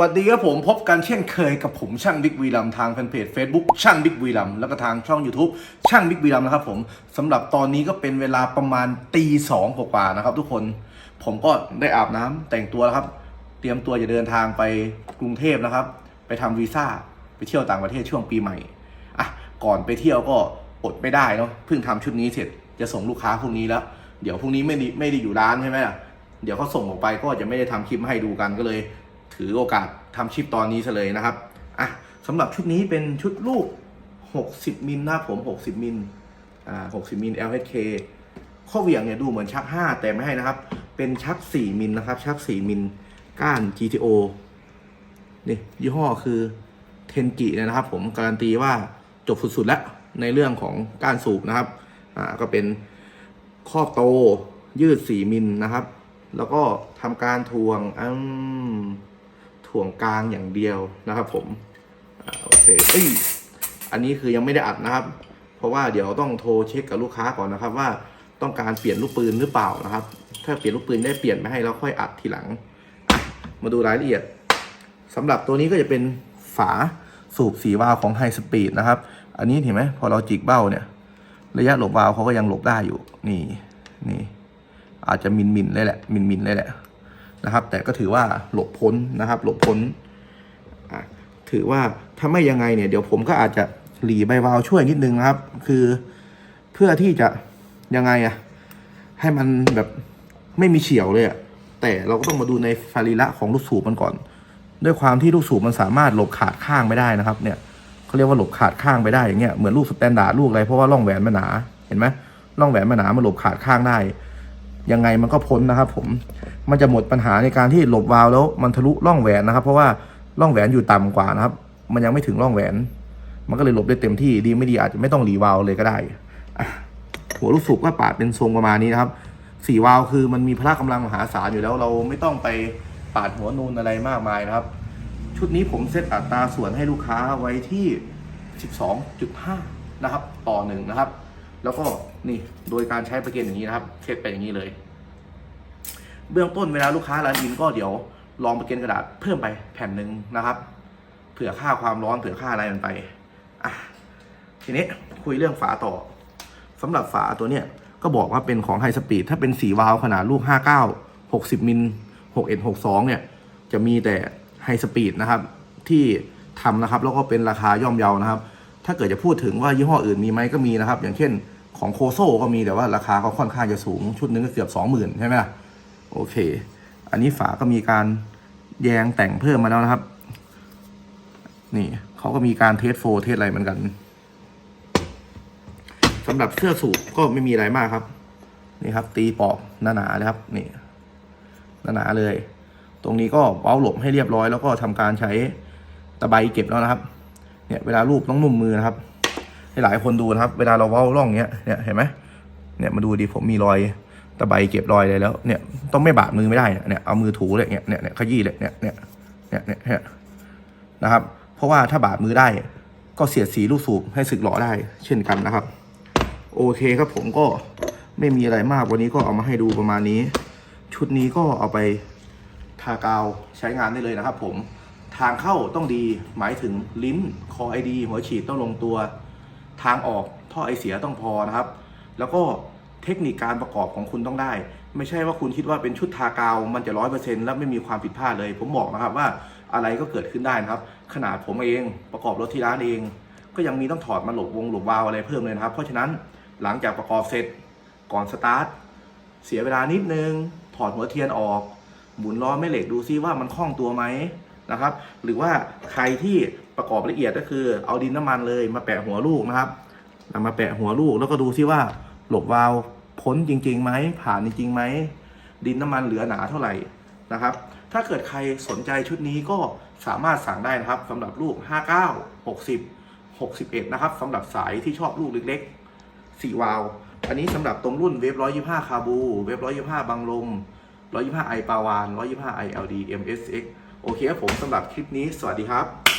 วัสดีครับผมพบกันเช่นเคยกับผมช่างบิ๊กวีลัมทางแฟนเพจ Facebook ช่างบิ๊กวีลัมแล้วก็ทางช่อง YouTube ช่างบิ๊กวีลัมนะครับผมสำหรับตอนนี้ก็เป็นเวลาประมาณตีสองกว่าๆนะครับทุกคนผมก็ได้อาบน้ำแต่งตัวแล้วครับ เตรียมตัวจะเดินทางไปกรุงเทพนะครับ ไปทำวีซ่าไปเที่ยวต่างประเทศช่วงปีใหม่อะก่อนไปเที่ยวก็อดไม่ได้เนาะเพิ่งทำชุดนี้เสร็จจะส่งลูกค้าพรุ่งนี้แล้ว เดี๋ยวพรุ่งนี้ไม่ได้ไม่ได้อยู่ร้านใช่ไหมล่ะเดี๋ยวเขาส่งออกไปก็จะไม่ได้ทำคลิปให้ดูกันก็เลย ถือโอกาสทำคลิปตอนนี้ซะเลยนะครับอะสำหรับชุดนี้เป็นชุดลูก 60 มิลนะครับผม 60 มิลอ่า60 มิล LHK ข้อเหวี่ยงเนี่ยดูเหมือนชัก 5 แต่ไม่ให้นะครับ เป็นชัก 4 มิลนะครับ ชัก 4 มิลก้าน GTO นี่ยี่ห้อคือเทนกินะครับ ผมการันตีว่าจบสุดๆแล้วในเรื่องของก้านสูบนะครับอ่าก็เป็นข้อบโตยืด 4 มิลนะครับ แล้วก็ทำการทวงอืม ถ่วงกลางอย่างเดียวนะครับ ผมโอเคเอ้ยอันนี้คือยังไม่ได้อัดนะครับ เพราะว่าเดี๋ยวต้องโทรเช็คกับลูกค้าก่อนนะครับ ว่าต้องการเปลี่ยนลูกปืนหรือเปล่านะครับ ถ้าเปลี่ยนลูกปืนได้เปลี่ยนไม่ให้แล้วค่อยอัดทีหลัง มาดูรายละเอียดสำหรับตัวนี้ก็จะเป็นฝาสูบสีวาล์วของไฮสปีดนะครับ อันนี้เห็นไหมพอเราจิกเบ้าเนี่ย ระยะหลบวาล์วเขาก็ยังหลบได้อยู่ นี่นี่อาจจะมินมินเลยแหละมินมินเลยแหละ นะครับ แต่ก็ถือว่าหลบพ้นนะครับ หลบพ้นถือว่าถ้าไม่ยังไงเนี่ยเดี๋ยวผมก็อาจจะหลีใบวาวช่วยนิดนึงนะครับ คือเพื่อที่จะยังไงอะให้มันแบบไม่มีเฉียวเลยอะแต่เราก็ต้องมาดูในฟารีละของลูกสูบมันก่อน ด้วยความที่ลูกสูบมันสามารถหลบขาดข้างไม่ได้นะครับ เนี่ยเขาเรียกว่าหลบขาดข้างไปได้อย่างเงี้ยเหมือนลูกสแตนดาร์ดลูกอะไรเพราะว่าร่องแหวนมันหนาเห็นไหมร่องแหวนมันหนามันหลบขาดข้างได้ยังไงมันก็พ้นนะครับ ผม มันจะหมดปัญหาในการที่หลบวาล์วแล้วมันทะลุร่องแหวนนะครับ เพราะว่าร่องแหวนอยู่ต่ำกว่านะครับ มันยังไม่ถึงร่องแหวน มันก็เลยหลบได้เต็มที่ดีไม่ดีอาจจะไม่ต้องรีวาล์วเลยก็ได้หัวลูกสูบก็ปาดเป็นทรงประมาณนี้นะครับสี่วาล์วคือมันมีพละกำลังมหาศาลอยู่แล้วเราไม่ต้องไปปาดหัวนูนอะไรมากมายนะครับ ชุดนี้ผมเซตอัตราส่วนให้ลูกค้าไว้ที่ 12.5 นะครับ ต่อหนึ่งนะครับ แล้วก็นี่โดยการใช้ประเกนอย่างนี้นะครับเซตไปอย่างนี้เลย เบื้องต้นเวลาลูกค้าร้านอินก็เดี๋ยวลองไประเกนกระดาษเพิ่มไปแผ่นหนึ่งนะครับ เผื่อค่าความร้อนเผื่อค่าอะไรมันไปอะทีนี้คุยเรื่องฝาต่อสำหรับฝาตัวเนี้ยก็บอกว่าเป็นของไฮสปีดถ้าเป็นสีวาล์วขนาดลูก 59 60 มิล 61 62 เนี่ย จะมีแต่ไฮสปีดนะครับ ที่ทำนะครับ แล้วก็เป็นราคาย่อมเยานะครับ ถ้าเกิดจะพูดถึงว่ายี่ห้ออื่นมีไหมก็มีนะครับ อย่างเช่นของโคโซก็มีแต่ว่าราคาเขาค่อนข้างจะสูงชุดหนึงก็เกือบสองหมื่นใช่ไหมล่ะ โอเค อันนี้ฝาก็มีการแยงแต่งเพิ่มมาแล้วนะครับ นี่เขาก็มีการเทสโฟเทสอะไรเหมือนกันสำหรับเสื้อสูบก็ไม่มีอะไรมากครับ นี่ครับ ตีปอกหนาๆเลยครับ นี่หนาๆเลย ตรงนี้ก็เว้าหลบให้เรียบร้อย แล้วก็ทำการใช้ตะไบเก็บแล้วนะครับ เนี่ยเวลารูปต้องนุ่มมือนะครับให้หลายคนดูนะครับ เวลาเราเว้าร่องเนี้ยเนี่ยเห็นไหมเนี่ยมาดูดิผมมีรอย ตะไบเก็บรอยเลยแล้วเนี่ยต้องไม่บาดมือไม่ได้เนี่ยเนี่ยเอามือถูเลยเนี่ยเนี่ยเนี่ยขยี้เลยเนี่ยเนี่ยเนี่ยเนี่ยเนี่ยนะครับ เพราะว่าถ้าบาดมือได้ ก็เสียดสีลูกสูบให้สึกหล่อได้ เช่นกันนะครับ โอเคครับผมก็ไม่มีอะไรมากวันนี้ก็เอามาให้ดูประมาณนี้ ชุดนี้ก็เอาไปทากาวใช้งานได้เลยนะครับ ผมทางเข้าต้องดีหมายถึงลิ้นคอไอดีหัวฉีดต้องลงตัว ทางออกท่อไอเสียต้องพอนะครับ แล้วก็ เทคนิคการประกอบของคุณต้องได้ ไม่ใช่ว่าคุณคิดว่าเป็นชุดทากาวมันจะร้อยเปอร์เซ็นต์แล้วไม่มีความผิดพลาดเลย ผมบอกนะครับว่าอะไรก็เกิดขึ้นได้นะครับ ขนาดผมเองประกอบรถที่ร้านเอง ก็ยังมีต้องถอดมาหลบวงหลบวาล์วอะไรเพิ่มเลยนะครับ เพราะฉะนั้นหลังจากประกอบเสร็จก่อนสตาร์ทเสียเวลานิดนึง ถอดหัวเทียนออก หมุนล้อแม่เหล็กดูซิว่ามันคล่องตัวไหมนะครับ หรือว่าใครที่ประกอบละเอียดก็คือเอาดินน้ำมันเลยมาแปะหัวลูกนะครับนำมาแปะหัวลูกแล้วก็ดูซิว่า หลบวาล์วพ้นจริงๆไหมผ่านจริงๆไหมดินน้ำมันเหลือหนาเท่าไหร่นะครับ ถ้าเกิดใครสนใจชุดนี้ก็สามารถสั่งได้นะครับสำหรับลูก 59 60 61 นะครับสำหรับสายที่ชอบลูกเล็กๆสี่วาล์วอันนี้สำหรับตรงรุ่นเวฟ125 คาบู เวฟ125 บังลม 125 ไอปาวาน 125ไอ LD MSX โอเคครับผมสำหรับคลิปนี้ สวัสดีครับ